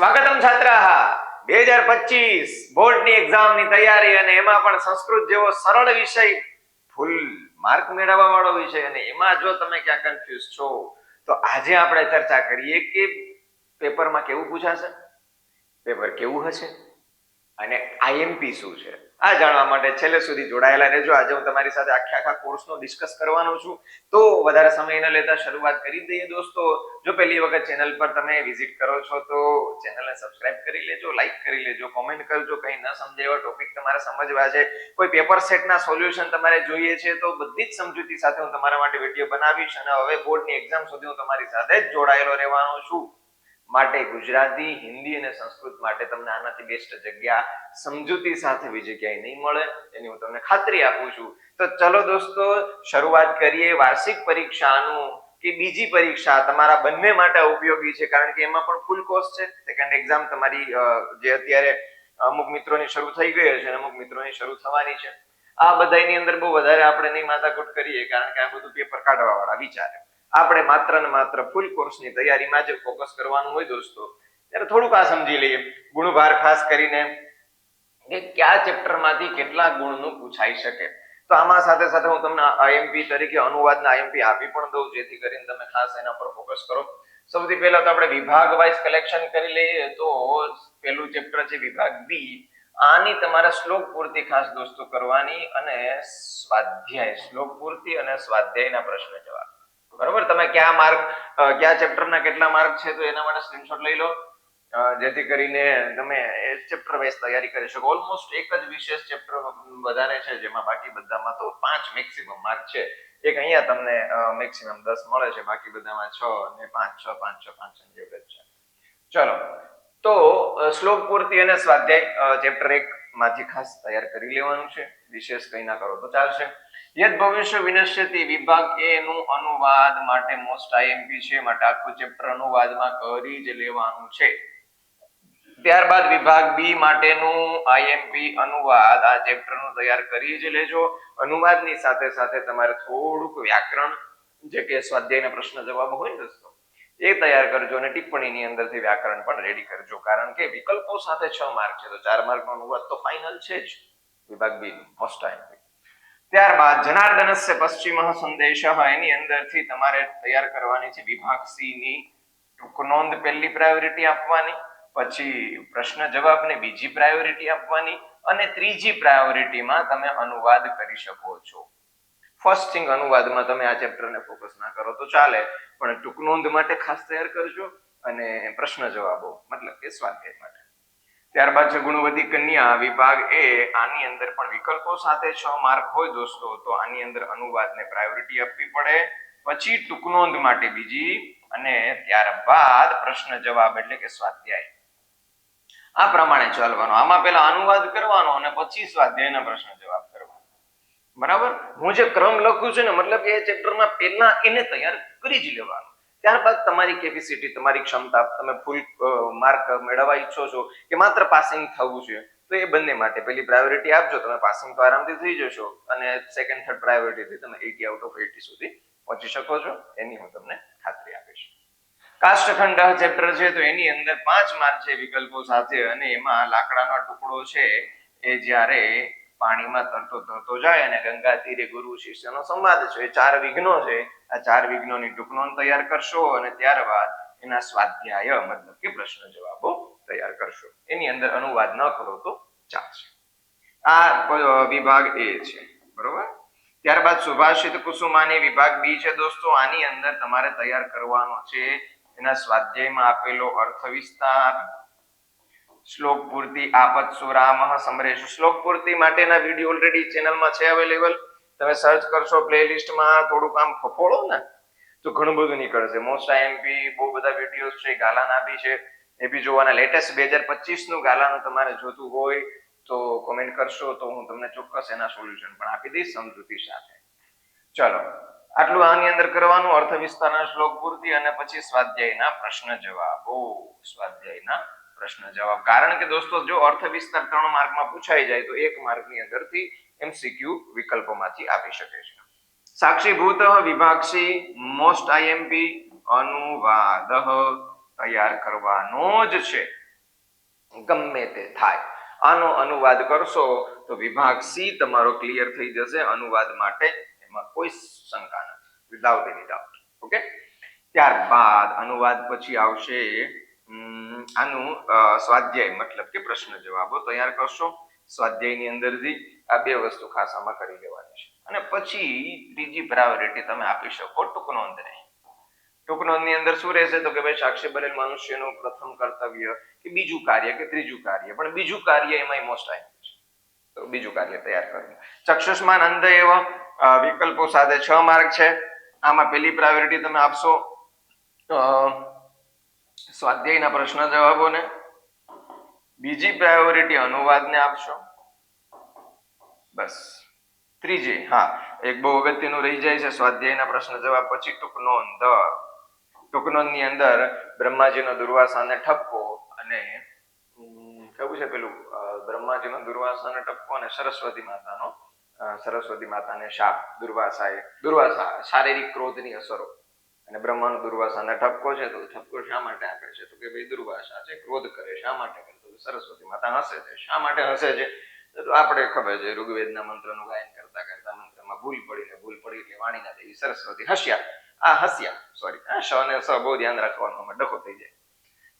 સ્વાગતમ છાત્રાહ. બે હજાર પચીસ બોર્ડની એક્ઝામની તૈયારી અને એમાં પણ સંસ્કૃત જેવો સરળ વિષય ફૂલ માર્ક મેળવવા વાળો વિષય અને એમાં જો તમે ક્યાં કન્ફ્યુઝ છો, તો આજે આપણે ચર્ચા કરીએ કે પેપરમાં કેવું પૂછાશે? પેપર કેવું હશે? અને આઈએમપી શું છે? આ જાણવા માટે છેલ્લે સુધી જોડાયેલા રહેજો. આજે હું તમારી સાથે આખા આખા કોર્સનો ડિસ્કસ કરવાનો છું. તો વધારે સમય ન લેતા શરૂઆત કરી દઈએ દોસ્તો. જો પહેલી વખત ચેનલ પર તમે વિઝિટ કરો છો, તો ચેનલને સબસ્ક્રાઇબ કરી લેજો લાઈક કરી લેજો કોમેન્ટ કરજો. કંઈ ન સમજાય એવા ટોપિક તમારે સમજવા છે. કોઈ પેપર સેટના સોલ્યુશન તમારે જોઈએ છે, તો બધી જ સમજૂતી સાથે હું તમારા માટે વીડિયો બનાવીશ. અને હવે બોર્ડની એક્ઝામ સુધી હું તમારી સાથે જ જોડાયેલો રહેવાનો છું. માટે ગુજરાતી, હિન્દી અને સંસ્કૃત માટે તમને આનાથી બેસ્ટ જગ્યા સમજૂતી સાથે બીજી ક્યાંય નહીં મળે, એની હું તમને ખાતરી આપું છું. તો ચલો દોસ્તો, શરૂઆત કરીએ વાર્ષિક પરીક્ષાનું કે બીજી પરીક્ષા તમારા બંને માટે ઉપયોગી છે, કારણ કે એમાં પણ ફૂલ કોર્સ છે. સેકન્ડ એક્ઝામ તમારી જે અત્યારે અમુક મિત્રોની શરૂ થઈ ગઈ છે અને અમુક મિત્રોની શરૂ થવાની છે. આ બધાની અંદર બહુ વધારે આપણે નહીં માથાકૂટ કરીએ, કારણ કે આ બધું પેપર કાઢવા વાળા વિચારે. આપણે માત્ર ને માત્ર ફૂલ કોર્સની તૈયારીમાં જ ફોકસ કરવાનું હોય દોસ્તો. ત્યારે થોડુંક આ સમજી લઈએ. ગુણભાર ખાસ કરીને કે કયા ચેપ્ટરમાંથી કેટલા ગુણનું પૂછાઈ શકે. તો આમાં સાથે સાથે હું તમને આઈએમપી તરીકે અનુવાદના આઈએમપી આપી પણ દઉં, જેથી કરીને તમે ખાસ એના પર ફોકસ કરો. સૌથી પહેલા તો આપણે વિભાગ વાઇઝ કલેક્શન કરી લઈએ, તો પહેલું ચેપ્ટર છે વિભાગ બી આની તમારે શ્લોક પૂર્તિ ખાસ દોસ્તો કરવાની અને સ્વાધ્યાય, શ્લોક પૂર્તિ અને સ્વાધ્યાયના પ્રશ્ન જવાબ. બરોબર? તમે કયા માર્ક કયા ચેપ્ટરના કેટલા માર્ક છે તો એના માટે સ્ક્રીનશોટ લઈ લો. જેથી કરીને તમે એ ચેપ્ટર વાઇઝ તૈયારી કરી શકો. ઓલમોસ્ટ એક જ વિશેષ ચેપ્ટર વધારે છે, જેમાં બાકી બધામાં તો પાંચ મેક્સિમમ માર્ક છે. એક અહીંયા તમને મેક્સિમમ દસ મળે છે, બાકી બધામાં છ અને પાંચ, છ પાંચ છ, પાંચ એવરેજ છે. ચલો. તો શ્લોક પૂર્તિ અને સ્વાધ્યાય ચેપ્ટર એક માંથી ખાસ તૈયાર કરી લેવાનું છે. વિશેષ કંઈ ના કરો તો ચાલશે. યદ ભવિષ્ય વિનશ્યતિ વિભાગ એ અનુવાદ માટે મોસ્ટ આઈએમપી છે. માટે આખું ચેપ્ટર અનુવાદમાં કરી જ લેવાનું છે. ત્યારબાદ વિભાગ બી માટેનું આઈએમપી અનુવાદ આ ચેપ્ટરનું તૈયાર કરી જ લેજો. અનુવાદની સાથે સાથે તમારે થોડુંક વ્યાકરણ, જે કે સ્વાધ્યાયના પ્રશ્ન જવાબ હોય દોસ્તો, એ તૈયાર કરજો અને ટિપ્પણીની અંદરથી વ્યાકરણ પણ રેડી કરજો. કારણ કે વિકલ્પો સાથે છ માર્ક છે. તો ચાર માર્કનો અનુવાદ તો ફાઇનલ છે જ. વિભાગ બી મોસ્ટ આઈએમપી ત્યારબાદ જનાર્દનસ્ય પશ્ચિમ સંદેશ. એની અંદરથી તમારે તૈયાર કરવાની છે વિભાગ સી ની ટૂંક નોંધ પહેલી પ્રાયોરિટી આપવાની, પછી પ્રશ્ન જવાબને બીજી પ્રાયોરિટી આપવાની, અને ત્રીજી પ્રાયોરિટીમાં તમે અનુવાદ કરી શકો છો. ફર્સ્ટ થિંગ અનુવાદમાં તમે આ ચેપ્ટરને ફોકસ ના કરો તો ચાલે, પણ ટૂંક નોંધ માટે ખાસ તૈયાર કરજો અને પ્રશ્ન જવાબો, મતલબ કે સ્વાધ્યાય માટે. ત્યારબાદ છે ગુણવતી કન્યા, વિભાગ એ, આની અંદર પણ વિકલ્પો સાથે છ માર્ક હોય દોસ્તો, તો આની અંદર અનુવાદને પ્રાયોરિટી આપવી પડે. પછી ટૂંક નોંધ માટે બીજી અને ત્યારબાદ પ્રશ્ન જવાબ એટલે કે સ્વાધ્યાય. આ પ્રમાણે ચાલવાનો. આમાં પહેલા અનુવાદ કરવાનો અને પછી સ્વાધ્યાયના પ્રશ્ન જવાબ કરવાનો. બરાબર? હું જે ક્રમ લખું છું ને, મતલબ કે એ ચેપ્ટરમાં પહેલા એને તૈયાર કરી જ લેવાનું. ત્યારબાદ તમારી કેપેસિટી તમારી ક્ષમતા, તમે ફૂલ માર્ક મેળવવા ઈચ્છો છો કે માત્ર પાસિંગ થવું છે, તો એ બંને માટે પેલી પ્રાયોરિટી આપજો, તમે પાસિંગ તો આરામથી થઈ જશો અને સેકન્ડ થર્ડ પ્રાયોરિટીથી તમે એટી આઉટ ઓફ એટી સુધી પહોંચી શકો છો, એની હું તમને ખાતરી આપીશ. કાષ્ટખંડ ચેપ્ટર છે, તો એની અંદર પાંચ માર્ક છે વિકલ્પો સાથે અને એમાં લાકડાનો ટુકડો છે, એ જ્યારે પાણીમાં તરતો તરતો જાય અને ગંગા તીરે ગુરુ શિષ્યનો સંવાદ છે. એ ચાર વિઘ્નો છે. આ ચાર વિઘ્નોની ટૂંકનો તૈયાર કરશો અને ત્યારબાદ એના સ્વાધ્યાય મતલબ કે પ્રશ્ન જવાબો તૈયાર કરશો. એની અંદર અનુવાદ ન કરો તો ચાલશે. આ વિભાગ એ છે. બરોબર? ત્યારબાદ સુભાષિત કુસુમાની વિભાગ બી છે દોસ્તો. આની અંદર તમારે તૈયાર કરવાનો છે. એના સ્વાધ્યાયમાં આપેલો અર્થ વિસ્તાર શ્લોક પૂર્તિ આપત સુરામહ સમરેશ. શ્લોક પૂર્તિ માટેના વીડિયો ઓલરેડી ચેનલમાં છે અવેલેબલ તમે સર્ચ કરશો પ્લેલિસ્ટમાં થોડુંક આમ ફફોડો ને, તો ઘણું બધું નીકળશે. મોસ્ટ આઈએમપી બહુ બધા વિડીયોઝ છે, ગાલાના બી છે. એ બી જોવાના. લેટેસ્ટ બે હજાર પચીસનું ગાલાનું તમારે જોતું હોય તો કોમેન્ટ કરશો તો હું તમને ચોક્કસ એના સોલ્યુશન પણ આપી દઈશ સમજૂતી સાથે. ચલો, આટલું આની અંદર કરવાનું. અર્થ વિસ્તારના શ્લોક પૂર્તિ અને પછી સ્વાધ્યાયના પ્રશ્ન જવાબો. સ્વાધ્યાયના પ્રશ્ન જવાબ. કારણ કે દોસ્તો, જો અર્થ વિસ્તાર ત્રણ માર્કમાં પૂછાઈ જાય, તો એક માર્કની અંદરથી એમસીક્યુ વિકલ્પોમાંથી આપી શકે છે. સાક્ષીભૂત વિભાગસી મોસ્ટ આઈએમપી અનુવાદ તૈયાર કરવાનો જ છે. ગમે તે થાય. આનો અનુવાદ કરશો તો વિભાગ સી તમારો ક્લિયર થઈ જશે. અનુવાદ માટે એમાં કોઈ શંકા નથી. વિધાઉટ એની ડાઉટ ઓકે ત્યારબાદ અનુવાદ પછી આવશે આનું સ્વાધ્યાય મતલબ કે પ્રશ્ન જવાબો તૈયાર કરશો? સ્વાધ્યાયની અંદરથી આ બે વસ્તુ ખાસ આમાં કરી લેવાની છે. અને પછી ત્રીજી પ્રાયોરિટી તમે આપી શકો ટૂંક નોંધ નહીં. ટૂંક નોંધની અંદર શું રહેશે? તો કે ભાઈ સાક્ષી બનેલ મનુષ્યનું પ્રથમ કર્તવ્ય કે બીજું કાર્ય કે ત્રીજું કાર્ય. પણ બીજું કાર્ય એમાં મોસ્ટ આઈ તો બીજું કાર્ય તૈયાર કરવું. ચક્ષુષ્માન અંધ એવા વિકલ્પો સાથે છ માર્ક છે. આમાં પેલી પ્રાયોરિટી તમે આપશો. સ્વાધ્યાયના પ્રશ્ન જવાબોને બીજી પ્રાયોરિટી અનુવાદને આપશો. બસ. ત્રીજી, હા, એક બહુ અગત્યનું રહી જાય છે સ્વાધ્યાયના પ્રશ્ન જવાબ, પછી ટૂંક નોંધ ટૂંક નોંધની અંદર બ્રહ્માજીનો દુર્વાસાને ઠપકો અને કેવું છે પેલું? બ્રહ્માજીનો દુર્વાસાને ઠપકો અને સરસ્વતી માતાનો સરસ્વતી માતાને શાપ, દુર્વાસાએ, દુર્વાસા, શારીરિક ક્રોધની અસરો. અને બ્રહ્માનો દુર્વાસાને ઠપકો છે તો ઠપકો શા માટે આપે છે? તો કે ભાઈ દુર્વાસા છે ક્રોધ કરે, શા માટે કરે? તો સરસ્વતી માતા હસે છે. શા માટે હસે છે? તો આપણે ખબર છે, ઋગ્વેદના મંત્રનું ગાયન કરતા કરતા મંત્રમાં ભૂલ પડી ને ભૂલ પડી એટલે વાણીના દેવી સરસ્વતી હસ્યા. આ હસ્યા સોરી આ શ અને સ બહુ ધ્યાન રાખવાનું અમે ડખો થઈ જાય.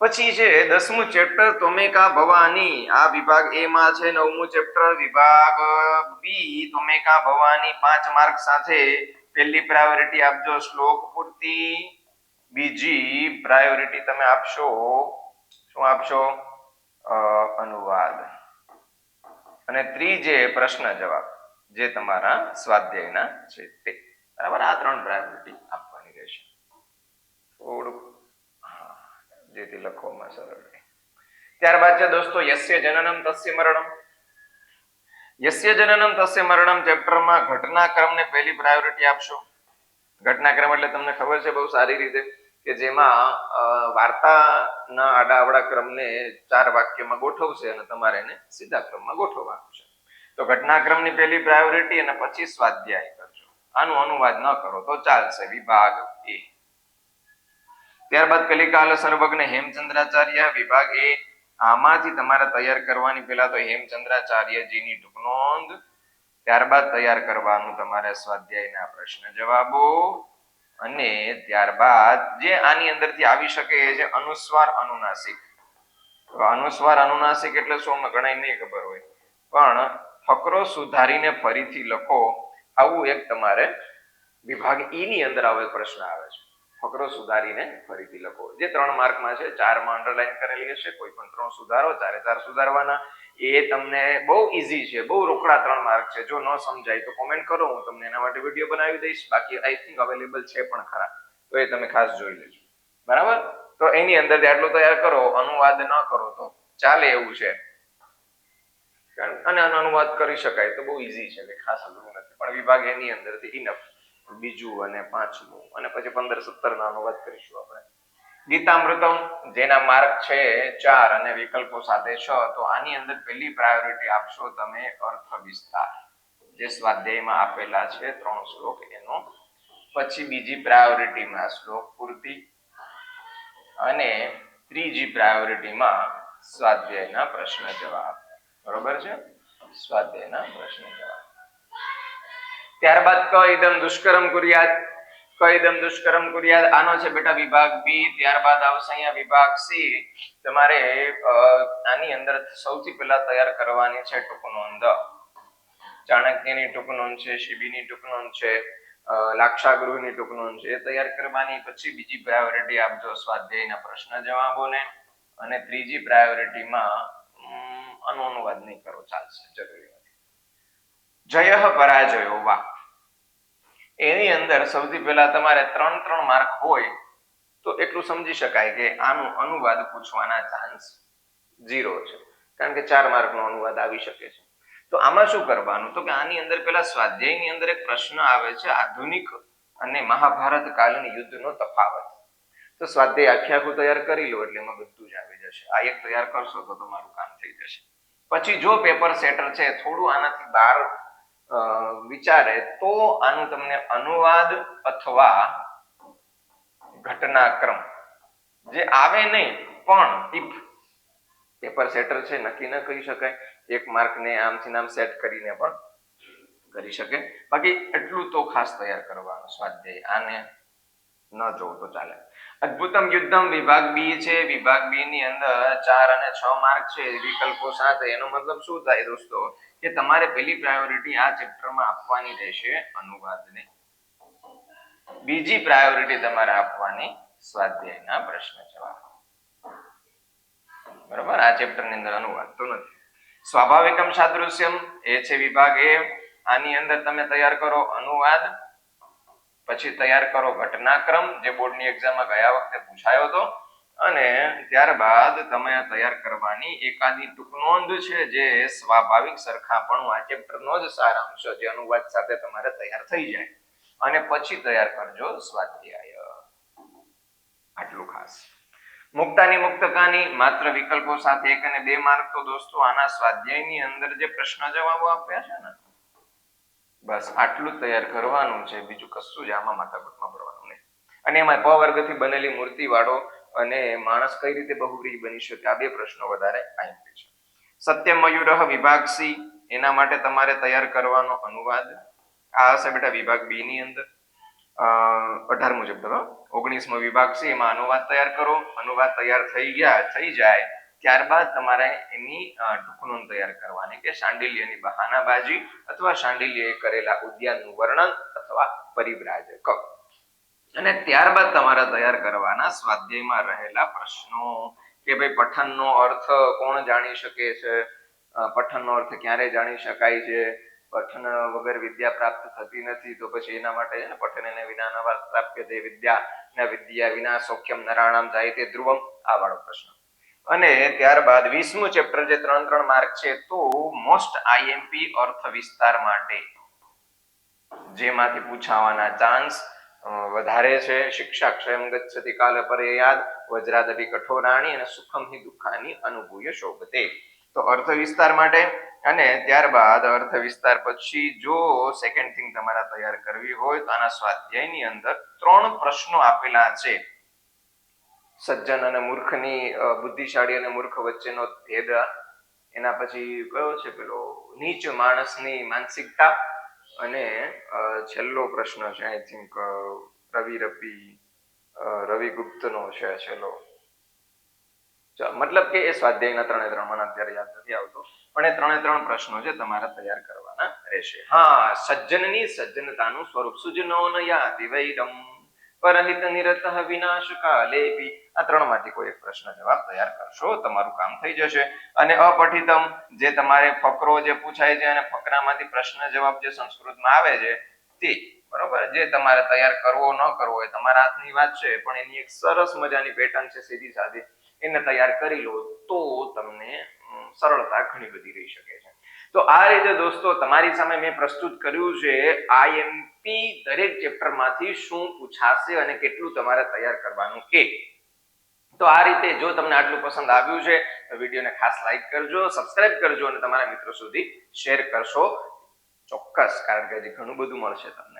પછી છે, દસમું ચેપ્ટર તોમેકા ભવાની. આ વિભાગ એ માં છે, નવમું ચેપ્ટર, વિભાગ બી તોમેકા ભવાની, પાંચ માર્ક સાથે. પહેલી પ્રાયોરિટી આપજો શ્લોક પૂરતી. બીજી પ્રાયોરિટી તમે આપશો. શું આપશો? અનુવાદ. અને ત્રીજે પ્રશ્ન જવાબ, જે તમારા સ્વાધ્યાયના છે તે. બરાબર? આ ત્રણ પ્રાયોરિટી આપવાની રહેશે. થોડુંક જેથી લખવામાં સરળ રહે. ત્યારબાદ છે દોસ્તો, યસ્ય જનનમ તસ્ય મરણમ. યસ્ય જનનમ તસ્ય મરણમ ચેપ્ટરમાં ઘટનાક્રમને પહેલી પ્રાયોરિટી આપશો? ઘટનાક્રમ એટલે તમને ખબર છે બહુ સારી રીતે કે જેમાં વાર્તાના આડાઅવળા ક્રમને ચાર વાક્યમાં ગોઠવશે અને તમારે એને સીધા ક્રમમાં ગોઠવવાનું છે. તો ઘટનાક્રમની પહેલી પ્રાયોરિટી અને પછી સ્વાધ્યાય કરજો. આનું અનુવાદ ન કરો તો ચાલશે. વિભાગ એ. ત્યારબાદ કલિકાલ સર્વજ્ઞ હેમચંદ્રાચાર્ય, વિભાગ એ. આમાંથી તમારે તૈયાર કરવાની પહેલા તો હેમચંદ્રાચાર્યજીની ટૂંક નોંધ, ત્યારબાદ તૈયાર કરવાનું તમારે સ્વાધ્યાયના પ્રશ્ન જવાબો અને ત્યારબાદ જે આની અંદરથી આવી શકે એ છે અનુસ્વાર અનુનાસિક. અનુસ્વાર અનુનાસિક એટલે શું? ઘણા નહીં ખબર હોય. પણ ફકરો સુધારીને ફરીથી લખો. આવું એક તમારે વિભાગ ઈ અંદર આવો એક પ્રશ્ન આવે છે. ફકરો સુધારીને ફરીથી લખો. જે ત્રણ માર્કમાં છે, ચારમાં અંડરલાઈન કરેલી હશે, કોઈ પણ ત્રણ સુધારો, ચારે ચાર સુધારવાના. એ તમને બહુ ઈઝી છે, બહુ રોકડા ત્રણ માર્ક છે. જો ન સમજાય તો કોમેન્ટ કરો, હું તમને એના માટે વીડિયો બનાવી દઈશ. બાકી આઈ થિંક અવેલેબલ છે પણ ખરા. તો એ તમે ખાસ જોઈ લેજો. બરાબર? તો એની અંદર આટલું તૈયાર કરો, અનુવાદ ન કરો તો ચાલે એવું છે. અને અનુવાદ કરી શકાય તો બહુ ઈઝી છે ખાસ અઘરું નથી. પણ વિભાગ એની અંદરથી ઇનફ બીજું અને પાંચમું. અને પછી પંદર, સત્તર ના અનુવાદ કરીશું આપણે. ગીતામૃતમ, જેના માર્ગ છે ચાર અને વિકલ્પો સાથે છ, તો આની અંદર પહેલી પ્રાયોરિટી આપશો તમે અર્થ વિસ્તાર. જે સ્વાધ્યાયમાં આપેલા છે ત્રણ શ્લોક એનો. પછી બીજી પ્રાયોરિટીમાં શ્લોક પૂર્તિ. અને ત્રીજી પ્રાયોરિટીમાં સ્વાધ્યાયના પ્રશ્ન જવાબ. બરોબર છે? સ્વાધ્યાયના પ્રશ્ન જવાબ. ત્યારબાદ ક દુષ્કર્મ કુર્યાત ક દુષ્કર્મ કુર્યાત આનો છે બેટા વિભાગ બી. ત્યારબાદ આવશે અહીંયા વિભાગ સી. તમારે આની અંદર સૌથી પહેલા તૈયાર કરવાની છે ટૂંક નોંધ. ચાણક્યની ટૂંક નોંધ છે, શિબીની ટૂંક નોંધ છે લાક્ષાગૃહની ટૂંક નોંધ છે. એ તૈયાર કરવાની. પછી બીજી પ્રાયોરિટી આપજો સ્વાધ્યાયના પ્રશ્ન જવાબોને. અને ત્રીજી પ્રાયોરિટીમાં અનુવાદ નહીં કરો. ચાલશે, જરૂરી. જય પરાજયો વા એની અંદર સૌથી પહેલા તમારે ત્રણ ત્રણ માર્ક હોય તો એટલું સમજી શકાય કે આનું અનુવાદ પૂછવાના ચાન્સ ઝીરો છે. કારણ કે ચાર માર્કનો અનુવાદ આવી શકે છે. તો આમાં શું કરવાનું? તો કે આની અંદર પેલા સ્વાધ્યાયની અંદર એક પ્રશ્ન આવે છે આધુનિક અને મહાભારત કાલીન યુદ્ધનો તફાવત. તો સ્વાધ્યાય આખે આખું તૈયાર કરી લો એટલે એમાં બધું જ આવી જશે. આ એક તૈયાર કરશો તો તમારું કામ થઈ જશે. પછી જો પેપર સેટર છે થોડું આનાથી બહાર અ, વિચારે તો આનું તમને અનુવાદ અથવા ઘટનાક્રમ. જે આવે નહીં, પણ ઇફ પેપર સેટર છે, નક્કી ન કહી શકાય. એક માર્કને આમથી નામ સેટ કરીને પણ કરી શકે. બાકી એટલું તો ખાસ તૈયાર કરવાનું સ્વાધ્યાય. આને ન જોવું તો ચાલે. અદ્ભુતમ યુદ્ધમ વિભાગ બી છે. વિભાગ બી ની અંદર ચાર અને છ માર્ક છે વિકલ્પો સાથે. એનો મતલબ શું થાય દોસ્તો? કે તમારે પહેલી પ્રાયોરિટી આ ચેપ્ટરમાં આપવાની રહેશે અનુવાદને. બીજી પ્રાયોરિટી તમારે આપવાની સ્વાધ્યાયના પ્રશ્ન જવાબ. બરાબર? આ ચેપ્ટરની અંદર અનુવાદ તો નથી. સ્વાભાવિકમ સાદૃશ્યમ. એ છે વિભાગ એ. આની અંદર તમે તૈયાર કરો અનુવાદ. પછી તૈયાર કરો ઘટનાક્રમ, જે બોર્ડની એક્ઝામમાં ગયા વખતે પૂછાયો હતો. અને ત્યારબાદ તમે આ તૈયાર કરવાની એકાદી ટૂંક નોંધ છે, જે સ્વાભાવિક સરખાપણું આ ચેપ્ટરનો જ સારાંશ જે અનુવાદ સાથે તમારે તૈયાર થઈ જાય. અને પછી તૈયાર કરજો સ્વાધ્યાય. આટલું ખાસ. મુક્તાની મુક્તકાની માત્ર વિકલ્પો સાથે એક અને બે માર્ક તો દોસ્તો, આના સ્વાધ્યાયની અંદર જે પ્રશ્ન જવાબો આપ્યા છે ને બસ આટલું તૈયાર કરવાનું છે. બીજું કશું જ આમાં માથાકૂટમાં ભરવાનું નહીં. અને એમાં પ બનેલી મૂર્તિ વાળો અને માણસ કઈ રીતે બહુવ્રીહી બની શકે, આ બે પ્રશ્નો વધારે આઈમ્પી છે. સત્ય મયુરહ વિભાગ સી, એના માટે તમારે તૈયાર કરવાનો અનુવાદ. આ હશે બેટા વિભાગ બી ની અંદર. અઢારમું ચેપ્ટર ઓગણીસમો વિભાગ છે એમાં અનુવાદ તૈયાર કરો. અનુવાદ તૈયાર થઈ ગયા, થઈ જાય. ત્યારબાદ તમારે એની ટૂંકનોંધ તૈયાર કરવાની કે શાંડિલ્યની બહાનાબાજી અથવા શાંડિલ્યએ કરેલા ઉદ્યાનનું વર્ણન અથવા પરિવ્રાજક અને ત્યારબાદ તમારે તૈયાર કરવાના સ્વાધ્યાયમાં રહેલા પ્રશ્નો કે ભાઈ પઠનનો અર્થ કોણ જાણી શકે છે? પઠનનો અર્થ ક્યારે જાણી શકાય છે? પઠન વગર વિદ્યા પ્રાપ્ત થતી નથી તો પછી એના માટે છે ને પઠન વિના નવા પ્રાપ્ય તે વિદ્યા ને વિદ્યા વિના સૌખ્યમ નરાણામ જાય તે ધ્રુવમ. આ વાળો પ્રશ્ન. અને ત્યારબાદ વીસમું ચેપ્ટર જે ત્રણ ત્રણ માર્ક છે, તો મોસ્ટ આઈએમપી અર્થ વિસ્તાર માટે. જેમાંથી પૂછાવાના ચાન્સ વધારે છે, શિક્ષા ક્ષયમ ગચ્છતિ કાલ પર્યાદ વજ્રાદભી કઠોરાણી અને સુખમ હિ દુઃખાની અનુભૂય શોભતે. તો અર્થ વિસ્તાર માટે અને ત્યારબાદ અર્થ વિસ્તાર પછી જો સેકન્ડ થિંગ તમારે તૈયાર કરવી હોય, તો આના સ્વાધ્યાયની અંદર ત્રણ પ્રશ્નો આપેલા છે. સજ્જન અને મૂર્ખની બુદ્ધિશાળી અને મૂર્ખ વચ્ચેનો ભેદ. એના પછી કયો છે પેલો? નીચ માણસની માનસિકતા. અને છેલ્લો પ્રશ્ન છે આઈ થિંક રવિ રપી રવિ ગુપ્તનો છે છેલ્લો. મતલબ કે એ સ્વાધ્યાયના ત્રણે ત્રણ, મને અત્યારે યાદ નથી આવતો. પણ એ ત્રણે ત્રણ પ્રશ્નો છે તમારે તૈયાર કરવાના રહેશે. હા, સજ્જનની સજ્જનતાનું સ્વરૂપ. સુજનો યાતિ વૈરમ પરહિત નિરત વિનાશ કાલેપી આ ત્રણમાંથી કોઈ એક પ્રશ્ન જવાબ તૈયાર કરશો, તમારું કામ થઈ જશે. અને અપઠિતમ, જે તમારે ફકરો જે પૂછાય છે અને ફકરામાંથી પ્રશ્ન જવાબ જે સંસ્કૃતમાં આવે છે, તે. બરોબર? જે તમારે તૈયાર કરવો ન કરવો એ તમારા હાથની વાત છે, પણ એની એક સરસ મજાની પેટર્ન છે સીધી સાધી. એને તૈયાર કરી લો તો તમને સરળતા ઘણી બધી રહી શકે છે. તો આ રીતે દોસ્તો, તમારી સામે મેં પ્રસ્તુત કર્યું છે આઈએમપી દરેક ચેપ્ટરમાંથી શું પૂછાશે અને કેટલું તમારે તૈયાર કરવાનું એ તો આ રીતે જો તમને આટલું પસંદ આવ્યું છે, તો વિડીયોને ખાસ લાઈક કરજો, સબસ્ક્રાઇબ કરજો અને તમારા મિત્રો સુધી શેર કરશો. ચોક્કસ, કારણ કે હજી ઘણું બધું મળશે તમને.